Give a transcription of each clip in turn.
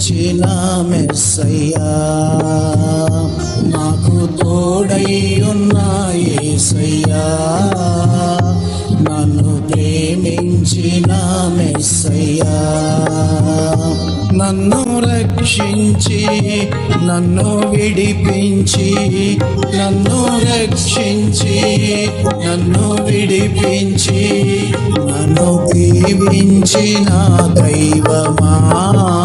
ప్రేమించిన మెస్సయ్యా. నాకు తోడై ఉన్న యేసయ్యా నన్ను ప్రేమించిన మెస్సయ్యా. నన్ను రక్షించి నన్ను విడిపించి నన్ను రక్షించి నన్ను విడిపించి నన్ను దీవించిన దైవమా.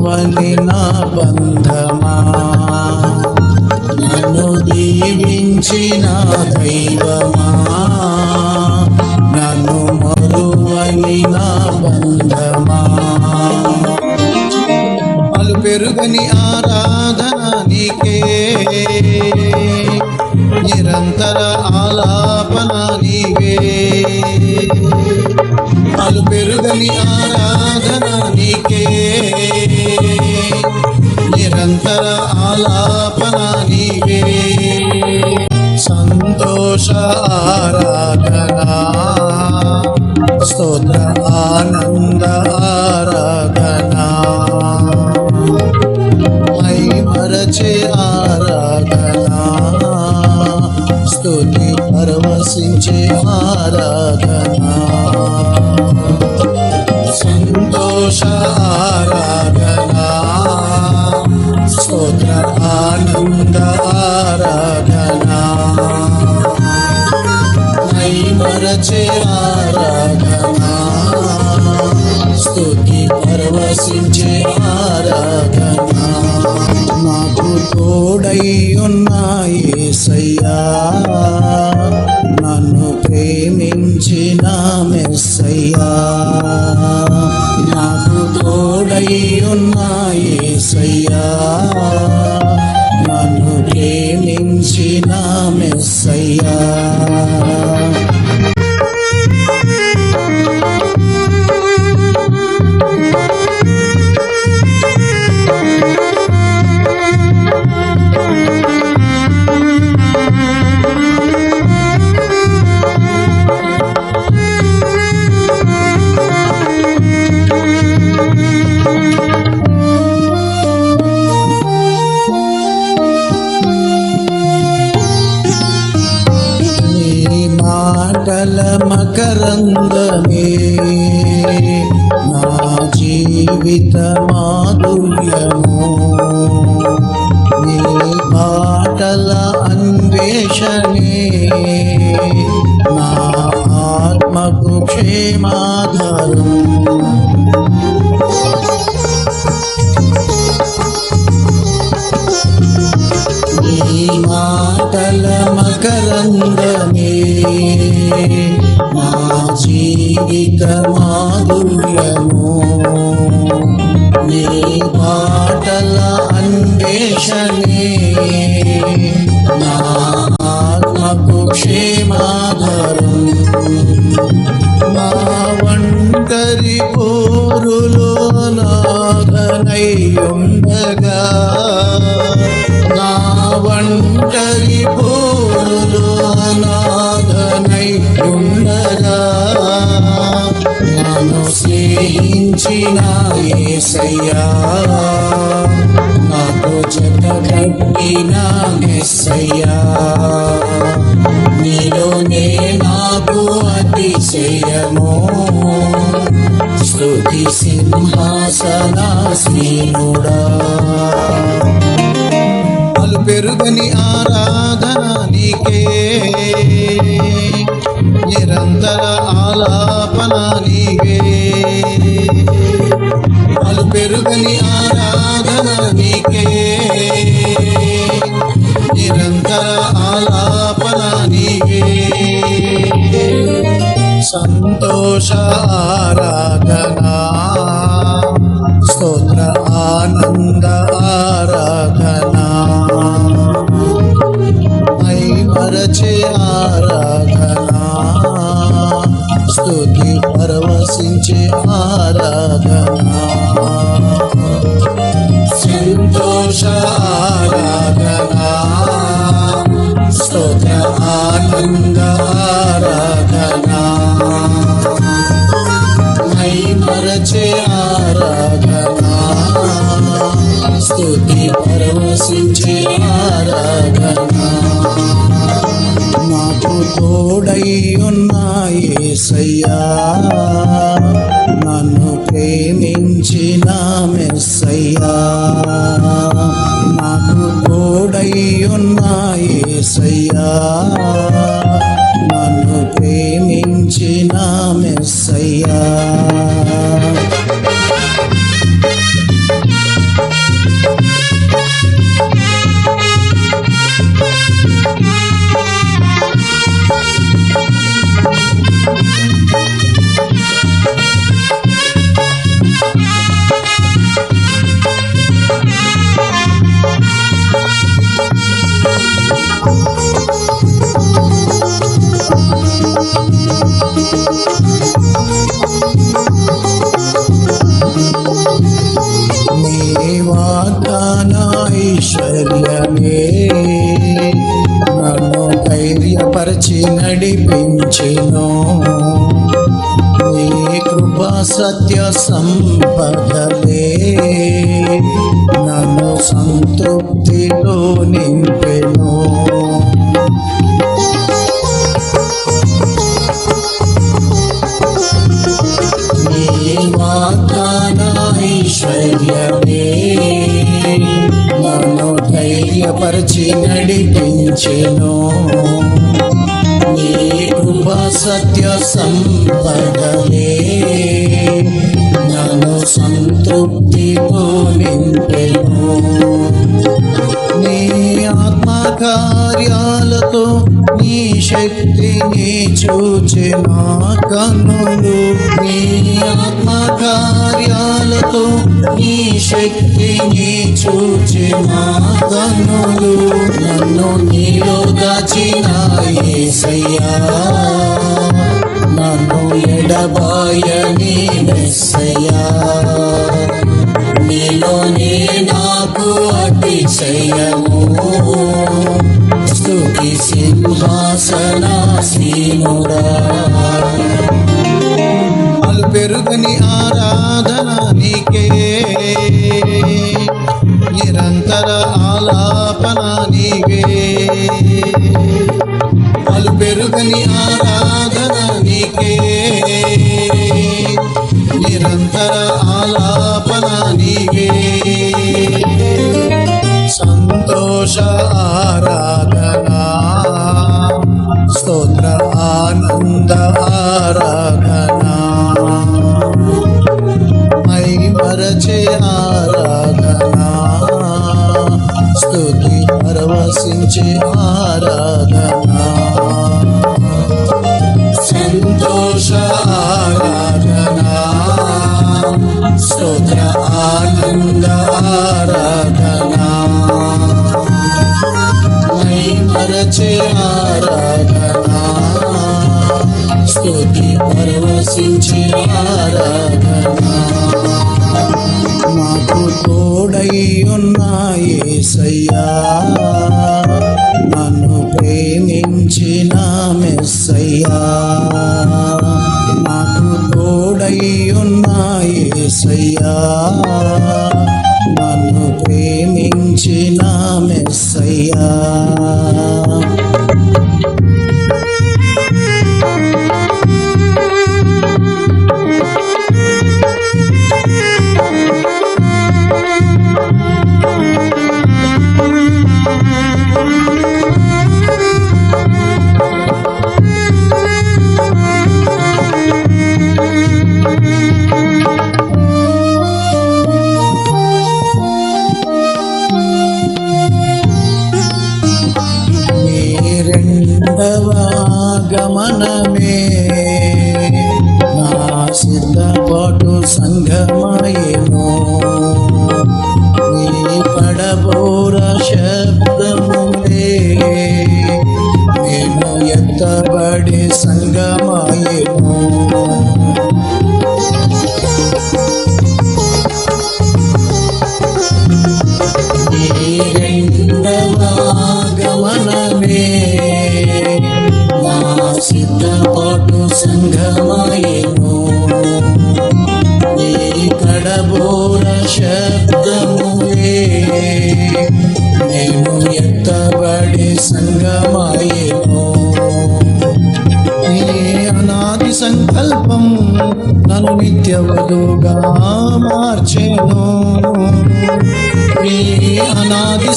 మరువని నా బంధమా? నన్ను దీవించిన దైవమా? నన్ను మరువని నా బంధమా? అలు పెరుగుని ఆరాధన నీకే. నిరంతర ఆలాపన నీవే. అలు పెరుగుని ఆరాధన నీకే. నిరంతర ఆలాపన నీవే. సంతోష ఆరాధన. స్తోత్ర ఆనంద ఆరాధన. మై మరచే ఆరాధన. స్తుతి పరవశించే ఆరాధన. జీవిత మాధుర్యము నీ పాటల అన్వేషణే నా ఆత్మకు క్షేమాధారం. నీ మాటల మకరందమే నా జీవిత మాధుర్యము అన్వేషణే నా ఆత్మకు క్షేమాధరం. నా ఒంటరి పోరులో నాథనై ఉండగా. నా ఒంటరి పోరులో నాథనై ఉండగా. నన్ను స్నేహించిన పెరుగని ఆరాధన నీకే నిరంతర ఆలాపన నీవే అలు పెరుగని ఆరాధన నీకే నిరంతర ఆలాపన నీవే సంతోష ఆరాధన सत्यसम्पद। కార్యాలతో నీ శక్తిని చూచే మా కన్నులు. నీ ఆత్మ కార్యాలతో నీ శక్తిని చూచే మా కన్నులు. నన్ను నీలో దాచిన యేసయ్యా నన్ను ఎడబాయని మెస్సయ్యా. నీలోనే నాకు అతి స్తుతి సింహాసనాసీనుడా అలు పెరుగుని ఆరాధన నీకే నిరంతర ఆలాపన నీవే అలు పెరుగని ఆరాధన నీకే నిరంతర ఆలాపన నీవే సంతోష ఆరాధన పరవశించే ఆరాధన. సంతోష ఆరాధన స్తోత్ర ఆనంద ఆరాధన. మరచే ఆరాధన. స్తుతి పరవశించే ఆరాధన. మాకు తోడై ఉన్నాయేసయ్యా మెస్సయ్యా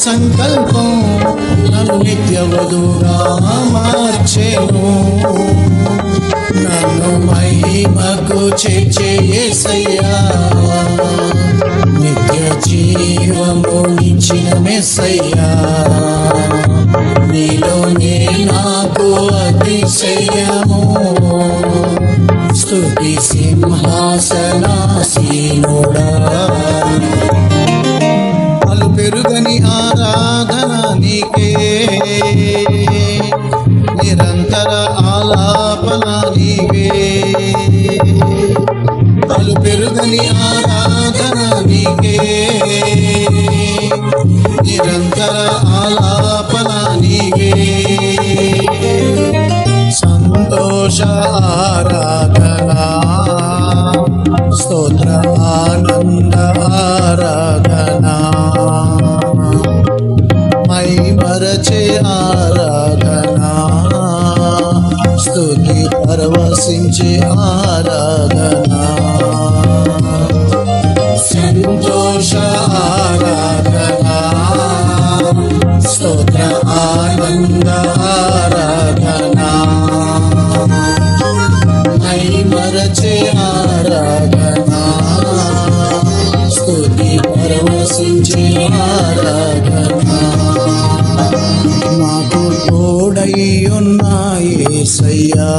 సంకల్పం నన్ను నిత్యవధుగా మార్చేను. నన్ను మహిమకు చేసయ్యా నిత్య జీవము ఇచ్చిన మెస్సయ్యా. అలు ఆరాధన నీకే నిరంతర ఆలాపన నీవే సంతోష ఆరాధన స్తోత్ర ఆనంద ఆరాధన. పరవశించే ఆరాధన. సంతోష ఆరాధన. స్తోత్ర ఆనంద ఆరాధన. మై మరచే ఆరాధన. స్తుతి పరవశించే ఆరాధన. ఏసయ్యా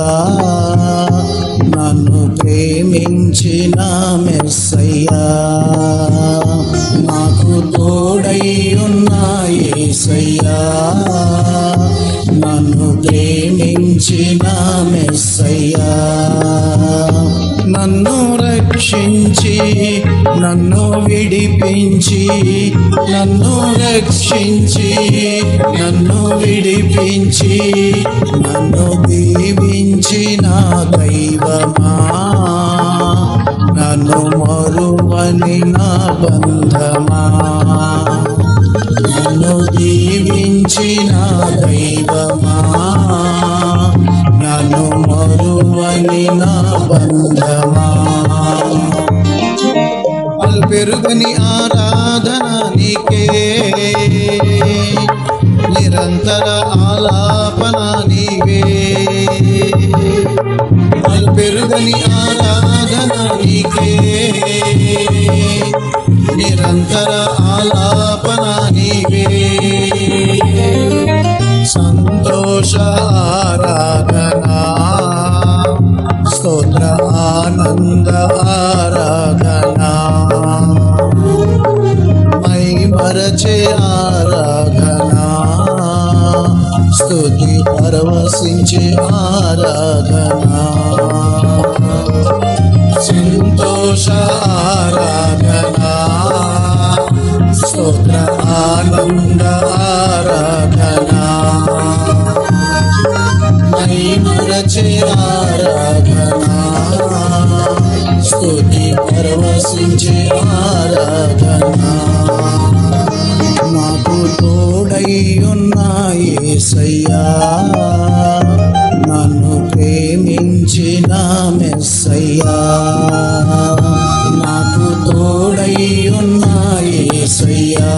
నన్ను ప్రేమించిన మెస్సయ్యా నాకు తోడై ఉన్నాయేసయ్యా నన్ను ప్రేమించిన మెస్సయ్యా నన్ను రక్షించి నన్ను విడిపించి నన్ను రక్షించి నన్ను విడిపించి నన్ను దీవించిన దైవమా? నన్ను మరువని నా బంధమా? నన్ను దీవించిన దైవమా? నన్ను మరువని నా బంధమా? పెరుగుని ఆరాధన నీకే. నిరంతర ఆలాపన నీవే. పెరుగుని ఆ మై మరచే ఆరాధన. స్తుతి పరవశించే ఆరాధన. సంతోష ఆరాధన. స్తోత్ర ఆనంద ఆరాధన. నైమరచే ఆరాధన. స్తుతి పరవశించే ఆరాధన. అయ్యున్నాయి సయ్యా నన్ను ప్రేమించిన మెస్సయ్యా. నాకు ఉన్నాయి సయ్యా